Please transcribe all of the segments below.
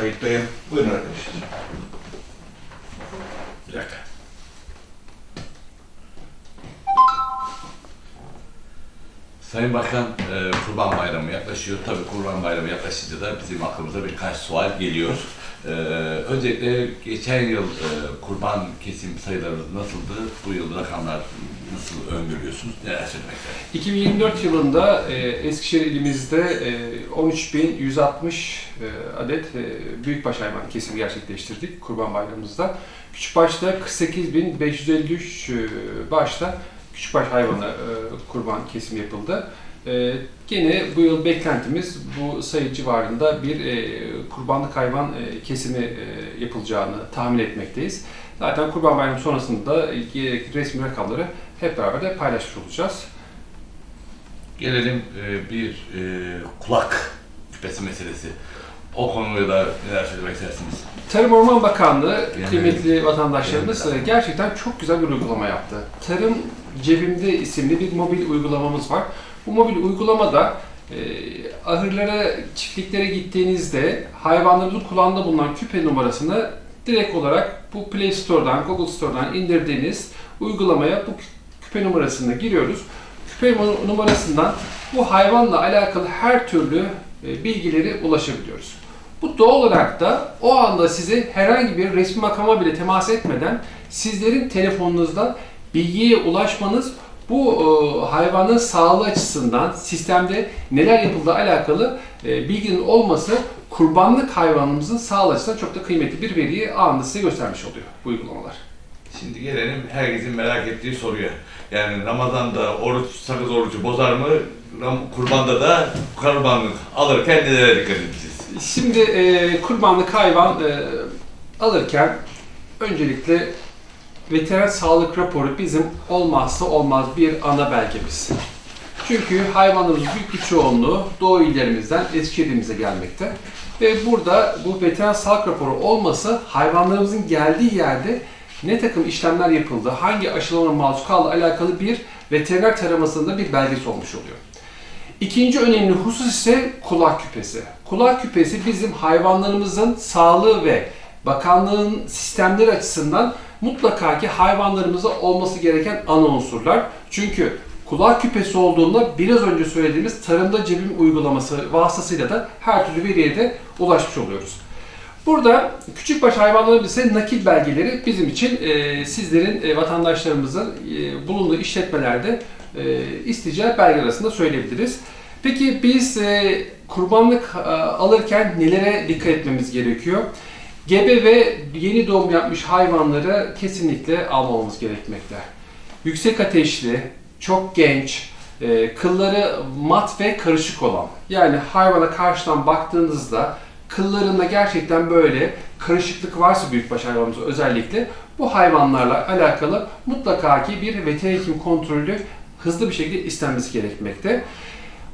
Kayıttayım. Buyurun arkadaşlar. Bir dakika. Sayın Bakan, e, Kurban Bayramı yaklaşıyor. Tabii Kurban Bayramı yaklaşınca da bizim aklımıza birkaç sual geliyor. E, öncelikle geçen yıl e, kurban kesim sayılarınız nasıldı? Bu yıl rakamlar nasıl öngörüyorsunuz? Neler söylemekler? 2024 yılında e, Eskişehir ilimizde e, 13.160 e, adet e, büyükbaş hayvan kesimi gerçekleştirdik Kurban Bayramımızda. Küçükbaşta 48.553 e, başta küçükbaş hayvana e, kurban kesim yapıldı. E, gene bu yıl beklentimiz bu sayı civarında bir e, kurbanlık hayvan e, kesimi e, yapılacağını tahmin etmekteyiz. Zaten Kurban Bayramı sonrasında da gerekli resmi rakamları hep beraber de paylaşmış olacağız. Gelelim e, bir e, kulak küpesi meselesi. O konuya da neler söylemek istersiniz? Tarım Orman Bakanlığı Yani- kıymetli vatandaşlarımız Yani- gerçekten çok güzel bir uygulama yaptı. Tarım Cebimde isimli bir mobil uygulamamız var. Bu mobil uygulamada e, ahırlara, çiftliklere gittiğinizde hayvanlarınızın kulağında bulunan küpe numarasını direkt olarak bu Play Store'dan, Google Store'dan indirdiğiniz uygulamaya bu küpe numarasını giriyoruz. Küpe nu- numarasından bu hayvanla alakalı her türlü e, bilgileri ulaşabiliyoruz. Bu doğal olarak da o anda size herhangi bir resmi makama bile temas etmeden sizlerin telefonunuzda bilgiye ulaşmanız bu e, hayvanın sağlığı açısından sistemde neler yapıldığı alakalı e, bilginin olması kurbanlık hayvanımızın sağlığı açısından çok da kıymetli bir veriyi anında size göstermiş oluyor bu uygulamalar. Şimdi gelelim herkesin merak ettiği soruya. Yani Ramazan'da oruç, sakız orucu bozar mı? Kurbanda da kurbanlık alırken nelere dikkat edeceğiz? Şimdi e, kurbanlık hayvan e, alırken öncelikle veteriner sağlık raporu bizim olmazsa olmaz bir ana belgemiz. Çünkü hayvanlarımızın büyük bir çoğunluğu doğu illerimizden Eskişehir'imize gelmekte. Ve burada bu veteriner sağlık raporu olması hayvanlarımızın geldiği yerde ne takım işlemler yapıldı, hangi aşılamaya maruz kaldı alakalı bir veteriner taramasında bir belgesi olmuş oluyor. İkinci önemli husus ise kulak küpesi. Kulak küpesi bizim hayvanlarımızın sağlığı ve bakanlığın sistemleri açısından mutlaka ki hayvanlarımıza olması gereken ana unsurlar. Çünkü kulak küpesi olduğunda biraz önce söylediğimiz tarımda cebim uygulaması vasıtasıyla da her türlü veriye de ulaşmış oluyoruz. Burada küçükbaş hayvanların ise nakil belgeleri bizim için e, sizlerin e, vatandaşlarımızın e, bulunduğu işletmelerde e, isteyeceği belge arasında söyleyebiliriz. Peki biz e, kurbanlık e, alırken nelere dikkat etmemiz gerekiyor? Gebe ve yeni doğum yapmış hayvanları kesinlikle almamamız gerekmekte. Yüksek ateşli, çok genç, e, kılları mat ve karışık olan. Yani hayvana karşıdan baktığınızda kıllarında gerçekten böyle karışıklık varsa büyükbaş hayvanımızda özellikle bu hayvanlarla alakalı mutlaka ki bir veteriner hekim kontrolü hızlı bir şekilde istenmesi gerekmekte.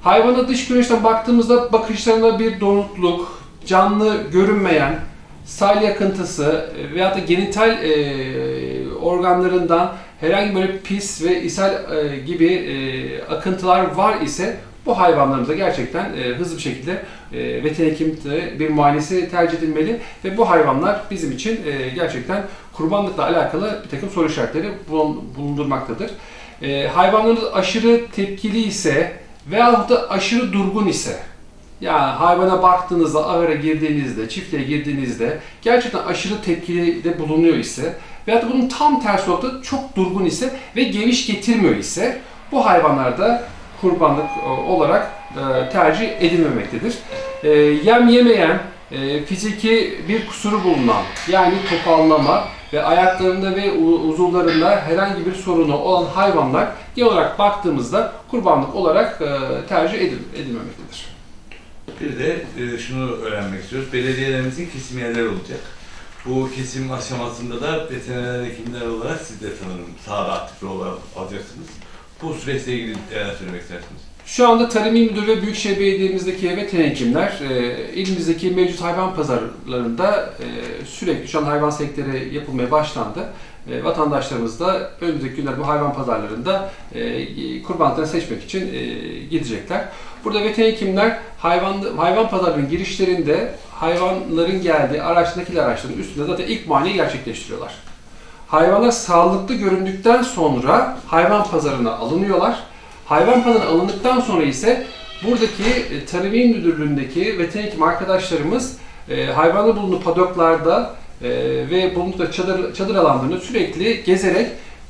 Hayvana dış görünüşten baktığımızda bakışlarında bir donukluk, canlı görünmeyen, salya akıntısı e, veyahut da genital e, organlarından herhangi böyle pis ve ishal e, gibi e, akıntılar var ise bu hayvanlarımıza gerçekten e, hızlı bir şekilde e, veteriner hekimde bir muayenesi tercih edilmeli ve bu hayvanlar bizim için e, gerçekten kurbanlıkla alakalı bir takım soru işaretleri bulun- bulundurmaktadır. E, hayvanlarımız aşırı tepkili ise veyahut da aşırı durgun ise yani hayvana baktığınızda, ahıra girdiğinizde, çiftliğe girdiğinizde gerçekten aşırı tepkili de bulunuyor ise veyahut da bunun tam tersi noktada çok durgun ise ve geviş getirmiyor ise bu hayvanlarda kurbanlık e, olarak e, tercih edilmemektedir. E, Yem yemeyen, fiziki bir kusuru bulunan yani topallama ve ayaklarında ve uzuvlarında herhangi bir sorunu olan hayvanlar genel olarak baktığımızda kurbanlık olarak tercih edil- edilmemektedir. Bir de e, şunu öğrenmek istiyoruz. Belediyelerimizin kesim yerleri olacak. Bu kesim aşamasında da veteriner hekimler olarak siz de sanırım sahada aktif olarak alacaksınız. Bu süreçle ilgili neler istersiniz? Şu anda Tarım İl Müdürü ve Büyükşehir Belediye'mizdeki veteriner hekimler e, ilimizdeki mevcut hayvan pazarlarında e, sürekli şu an hayvan sektörü yapılmaya başlandı. E, vatandaşlarımız da önümüzdeki günler bu hayvan pazarlarında e, kurbanlıkları seçmek için e, gidecekler. Burada veteriner hekimler hayvan, hayvan pazarının girişlerinde hayvanların geldiği araçtaki araçların üstünde zaten ilk muayeneyi gerçekleştiriyorlar. Hayvanlar sağlıklı göründükten sonra hayvan pazarına alınıyorlar. Hayvan pazarına alındıktan sonra ise buradaki e, Tarım İl Müdürlüğü'ndeki veteriner hekim arkadaşlarımız e, hayvanın bulunduğu padoklarda e, ve bulundukları çadır, çadır alanlarını sürekli gezerek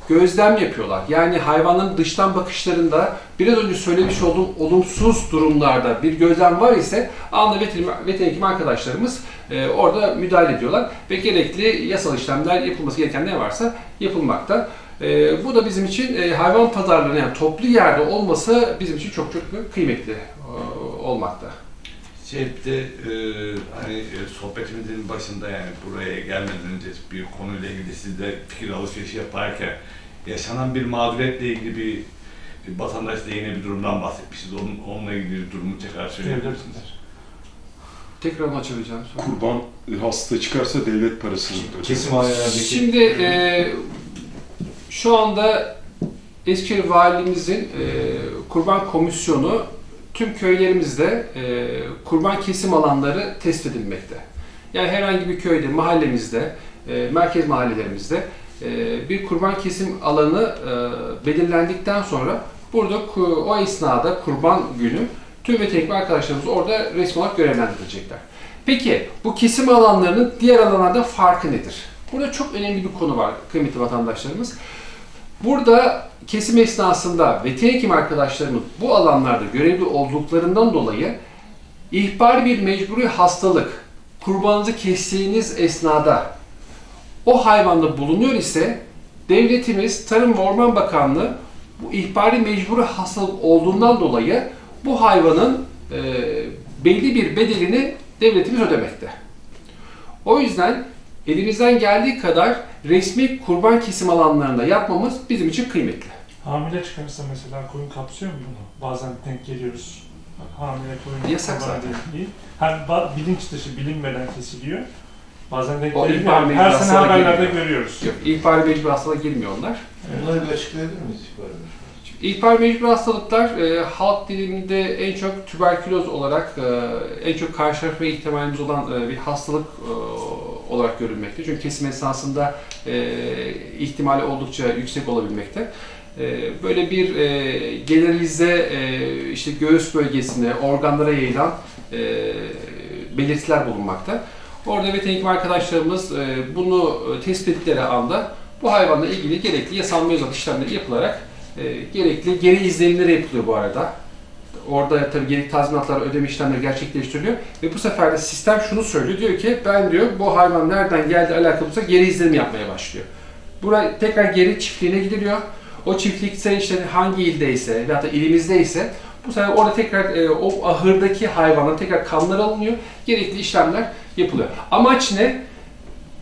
gözlem yapıyorlar. Yani hayvanların dıştan bakışlarında biraz önce söylemiş olduğum olumsuz durumlarda bir gözlem var ise anında veteriner hekim arkadaşlarımız e, orada müdahale ediyorlar ve gerekli yasal işlemler yapılması gereken ne varsa yapılmakta. E, bu da bizim için e, hayvan pazarlarının yani toplu yerde olması bizim için çok çok kıymetli e, olmakta. Şeyde e, hani e, sohbetimizin başında yani buraya gelmeden önce bir konuyla ilgili sizle fikir alışverişi yaparken yaşanan bir mağduriyetle ilgili bir, bir vatandaşla yine bir durumdan bahsetmişiz. Onun, onunla ilgili bir durumu tekrar söyleyebilir misiniz? Tekrar onu açabileceğim. sonra. Kurban hasta çıkarsa devlet parasını öder. Kesim ailelerdeki Şimdi e, şu anda Eskişehir Valimizin e, kurban komisyonu tüm köylerimizde e, kurban kesim alanları tespit edilmekte. Yani herhangi bir köyde, mahallemizde, e, merkez mahallelerimizde e, bir kurban kesim alanı e, belirlendikten sonra burada o esnada kurban günü tüm veteriner arkadaşlarımız orada resmi olarak görevlendirilecekler. Peki bu kesim alanlarının diğer alanlardan farkı nedir? Burada çok önemli bir konu var kıymetli vatandaşlarımız. Burada kesim esnasında veteriner hekim arkadaşlarımız bu alanlarda görevli olduklarından dolayı ihbar bir mecburi hastalık kurbanınızı kestiğiniz esnada o hayvanda bulunuyor ise devletimiz Tarım ve Orman Bakanlığı bu ihbari mecburi hastalık olduğundan dolayı bu hayvanın e, belli bir bedelini devletimiz ödemekte. O yüzden elimizden geldiği kadar resmi kurban kesim alanlarında yapmamız bizim için kıymetli. Hamile çıkarsa mesela koyun kapsıyor mu bunu? Bazen denk geliyoruz. Hamile koyun Yasak kurban zaten. değil. Hem bilinç dışı bilinmeden kesiliyor. Bazen denk O geliyor. ihbar Her mecburi sene hastalığa haberlerde girmiyor. görüyoruz. Yok, ihbari mecburi hastalığa girmiyor onlar. Bunları bir açıklayabilir miyiz? İhbar mecburi hastalıklar e, halk diliminde en çok tüberküloz olarak e, en çok karşılaşma ihtimalimiz olan e, bir hastalık e, olarak görülmekte. Çünkü kesim esnasında e, ihtimali oldukça yüksek olabilmekte. E, böyle bir e, generalize e, işte göğüs bölgesine, organlara yayılan e, belirtiler bulunmakta. Orada veteriner arkadaşlarımız e, bunu e, tespit ettikleri anda bu hayvanla ilgili gerekli yasal mevzuat işlemleri yapılarak e, gerekli geri izlenimleri yapılıyor bu arada. Orada tabii gerekli tazminatlar, ödeme işlemleri gerçekleştiriliyor ve bu sefer de sistem şunu söylüyor. Diyor ki ben diyor bu hayvan nereden geldi alakalıysa geri izlenim yapmaya başlıyor. Buraya tekrar geri çiftliğine gidiliyor. O çiftlikse işte hangi ildeyse veya da ilimizdeyse bu sefer orada tekrar e, o ahırdaki hayvanın tekrar kanları alınıyor. Gerekli işlemler yapılıyor. Amaç ne?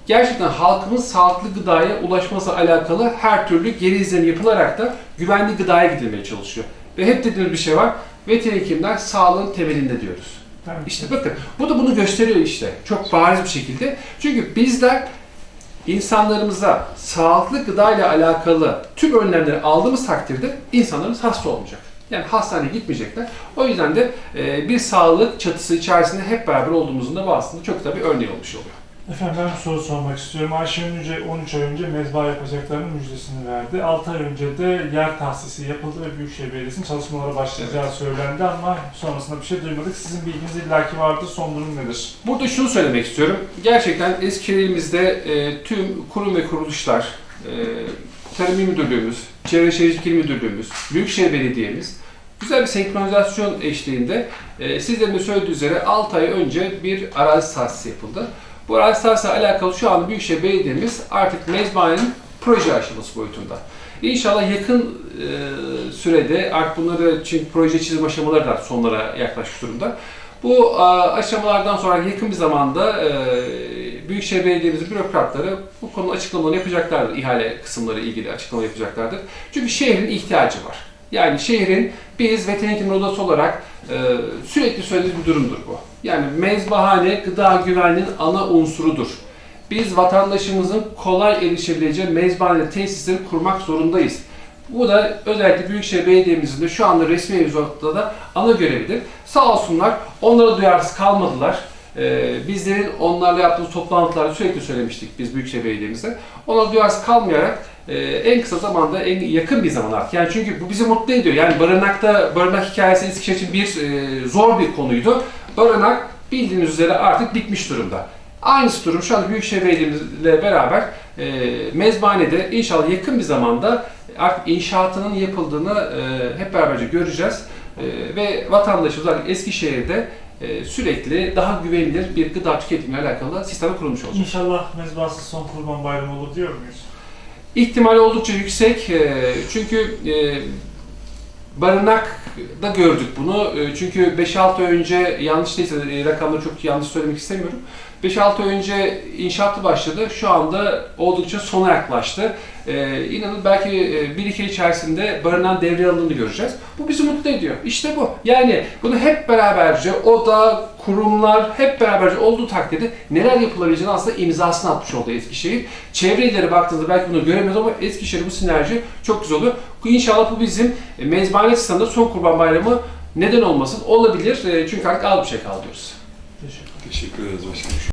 gerçekten halkımın sağlıklı gıdaya ulaşması alakalı her türlü geri izlenim yapılarak da güvenli gıdaya gidilmeye çalışıyor. Ve hep dediğimiz bir şey var. Veteriner hekimler sağlığın temelinde diyoruz. Tabii. İşte bakın bu da bunu gösteriyor işte çok bariz bir şekilde. Çünkü bizler insanlarımıza sağlıklı gıda ile alakalı tüm önlemleri aldığımız takdirde insanlarımız hasta olmayacak. Yani hastaneye gitmeyecekler. O yüzden de e, bir sağlık çatısı içerisinde hep beraber olduğumuzun da bu aslında çok da bir örneği olmuş oluyor. Efendim ben bir soru sormak istiyorum. Ayşe Önce 13 ay önce mezba yapacaklarının müjdesini verdi. 6 ay önce de yer tahsisi yapıldı ve Büyükşehir Belediyesi'nin çalışmalara başlayacağı söylendi ama sonrasında bir şey duymadık. Sizin bilginiz illaki vardır. Son durum nedir? Burada şunu söylemek istiyorum. Gerçekten Eskişehir ilimizde e, tüm kurum ve kuruluşlar, e, Tarım İl Müdürlüğümüz, Çevre Şehircilik İl Müdürlüğümüz, Büyükşehir Belediye'miz güzel bir senkronizasyon eşliğinde e, sizlerin de söylediği üzere 6 ay önce bir arazi tahsisi yapıldı. Bu tahsisi alakalı şu an Büyükşehir Belediye'miz artık mezbahanenin proje aşaması boyutunda. İnşallah yakın e, sürede artık bunları çünkü proje çizim aşamaları da sonlara yaklaşmış durumda. Bu e, aşamalardan sonra yakın bir zamanda e, Büyükşehir Belediye'mizin bürokratları bu konu açıklamalarını yapacaklardır. İhale kısımları ilgili açıklama yapacaklardır. Çünkü şehrin ihtiyacı var. Yani şehrin biz hekim odası olarak e, sürekli söylediğimiz bir durumdur bu. Yani mezbahane gıda güvenliğinin ana unsurudur. Biz vatandaşımızın kolay erişebileceği mezbahane tesisleri kurmak zorundayız. Bu da özellikle Büyükşehir Belediye'mizin de şu anda resmi mevzuatta da ana görevidir. Sağ olsunlar onlara duyarsız kalmadılar. Ee, bizlerin onlarla yaptığımız toplantılarda sürekli söylemiştik biz Büyükşehir Belediye'mizde. Onlara duyarsız kalmayarak e, en kısa zamanda, en yakın bir zaman artık. Yani çünkü bu bizi mutlu ediyor. Yani barınakta, barınak hikayesi Eskişehir için bir e, zor bir konuydu. Barınak bildiğiniz üzere artık bitmiş durumda. Aynısı durum şu anda Büyükşehir Belediye'mizle beraber e, mezbanede inşallah yakın bir zamanda artık inşaatının yapıldığını e, hep beraberce göreceğiz. E, ve vatandaşımız artık Eskişehir'de e, sürekli daha güvenilir bir gıda tüketimiyle alakalı sistem kurulmuş olacak. İnşallah mezbahasız son kurban bayramı olur diyor muyuz? İhtimal oldukça yüksek e, çünkü e, barınakta gördük bunu. E, çünkü 5-6 ay önce yanlış değilse e, rakamları çok yanlış söylemek istemiyorum. 5-6 ay önce inşaatı başladı. Şu anda oldukça sona yaklaştı. Ee, inanın belki e, bir iki ay içerisinde barınan devreye alındığını göreceğiz. Bu bizi mutlu ediyor. İşte bu. Yani bunu hep beraberce, oda, kurumlar hep beraberce olduğu takdirde neler yapılabileceğini aslında imzasını atmış oldu Eskişehir. Çevre illeri baktığınızda belki bunu göremiyoruz ama Eskişehir bu sinerji çok güzel oluyor. İnşallah bu bizim e, mezbahane sisteminde son kurban bayramı neden olmasın olabilir. E, Çünkü artık az bir şey kaldı diyoruz. Teşekkür Teşekkür ederiz.